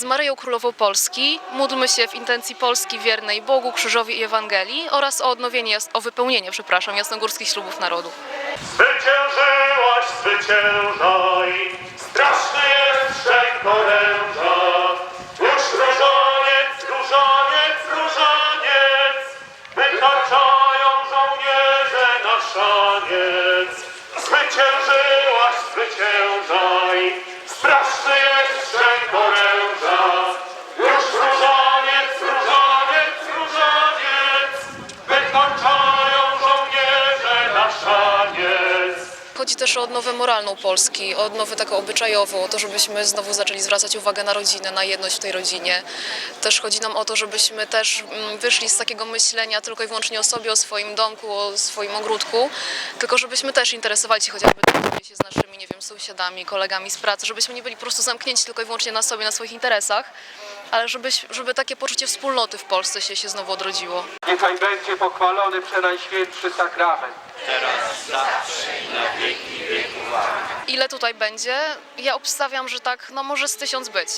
z Maryją Królową Polski. Módlmy się w intencji Polski wiernej Bogu, Krzyżowi i Ewangelii oraz o odnowienie, o wypełnienie, przepraszam, jasnogórskich ślubów narodu. Zwyciężyłaś, zwyciężaj, straszny jest szczęk oręża. Już różaniec, różaniec, różaniec, wytaczają żołnierze na szaniec. Zwyciężyłaś, zwyciężaj, też o odnowę moralną Polski, o odnowę taką obyczajową, o to, żebyśmy znowu zaczęli zwracać uwagę na rodzinę, na jedność w tej rodzinie. Też chodzi nam o to, żebyśmy też mm, wyszli z takiego myślenia tylko i wyłącznie o sobie, o swoim domku, o swoim ogródku, tylko żebyśmy też interesowali się chociażby tym, co dzieje się z naszymi, nie wiem, sąsiadami, kolegami z pracy, żebyśmy nie byli po prostu zamknięci tylko i wyłącznie na sobie, na swoich interesach, ale żebyś, żeby takie poczucie wspólnoty w Polsce się, się znowu odrodziło. Niechaj będzie pochwalony przenajświętszy sakrament. Ile tutaj będzie? Ja obstawiam, że tak, no może z tysiąc być.